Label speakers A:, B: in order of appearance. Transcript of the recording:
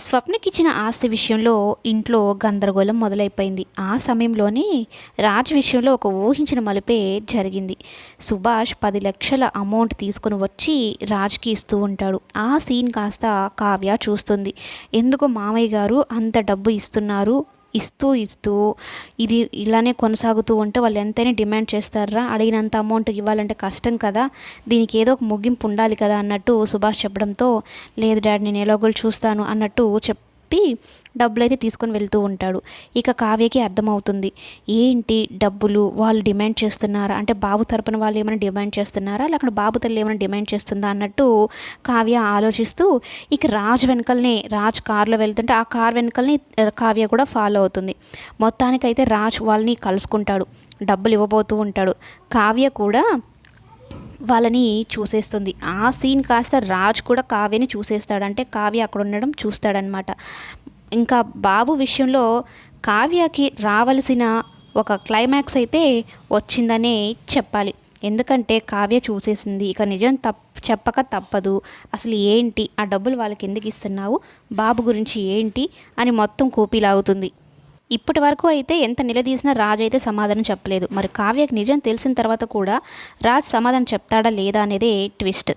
A: స్వప్నకిచ్చిన ఆస్తి విషయంలో ఇంట్లో గందరగోళం మొదలైపోయింది. ఆ సమయంలోనే రాజ్ విషయంలో ఒక ఊహించిన మలుపే జరిగింది. సుభాష్ పది లక్షల అమౌంట్ తీసుకుని వచ్చి రాజ్కి ఇస్తూ ఉంటాడు. ఆ సీన్ కాస్త కావ్య చూస్తుంది. ఎందుకు మామయ్య గారు అంత డబ్బు ఇస్తున్నారు? ఇస్తూ ఇస్తూ ఇది ఇలానే కొనసాగుతూ ఉంటే వాళ్ళు ఎంతైనా డిమాండ్ చేస్తారా? అడిగినంత అమౌంట్ ఇవ్వాలంటే కష్టం కదా. దీనికి ఏదో ఒక ముగింపు ఉండాలి కదా అన్నట్టు సుభాష్ చెప్పడంతో లేదు డాడీ నేను ఎలాగోలు చూస్తాను అన్నట్టు చెప్ చెప్పి డబ్బులు అయితే తీసుకొని వెళ్తూ ఉంటాడు. ఇక కావ్యకి అర్థమవుతుంది. ఏంటి డబ్బులు? వాళ్ళు డిమాండ్ చేస్తున్నారా? అంటే బాబు తరపున వాళ్ళు ఏమైనా డిమాండ్ చేస్తున్నారా? లేకపోతే బాబు తల్లి ఏమైనా డిమాండ్ చేస్తుందా? అన్నట్టు కావ్య ఆలోచిస్తూ ఇక రాజ్ వెనకల్నే రాజ్ కారులో వెళ్తుంటే ఆ కార్ వెనకల్ని కావ్య కూడా ఫాలో అవుతుంది. మొత్తానికైతే రాజ్ వాళ్ళని కలుసుకుంటాడు. డబ్బులు ఇవ్వబోతూ ఉంటాడు. కావ్య కూడా వాళ్ళని చూసేస్తుంది. ఆ సీన్ కాస్త రాజ్ కూడా కావ్యని చూసేస్తాడంటే కావ్య అక్కడ ఉండడం చూస్తాడనమాట ఇంకా బాబు విషయంలో కావ్యకి రావలసిన ఒక క్లైమాక్స్ అయితే వచ్చిందనే చెప్పాలి. ఎందుకంటే కావ్య చూసేసింది. ఇక నిజం తప్ చెప్పక తప్పదు. అసలు ఏంటి? ఆ డబ్బులు వాళ్ళకి ఎందుకు ఇస్తున్నావు? బాబు గురించి ఏంటి? అని మొత్తం కూపీలాగుతుంది. ఇప్పటి వరకు అయితే ఎంత నిలదీసినా రాజ్ అయితే సమాధానం చెప్పలేదు. మరి కావ్యకి నిజం తెలిసిన తర్వాత కూడా రాజ్ సమాధానం చెప్తాడా లేదా అనేదే ట్విస్ట్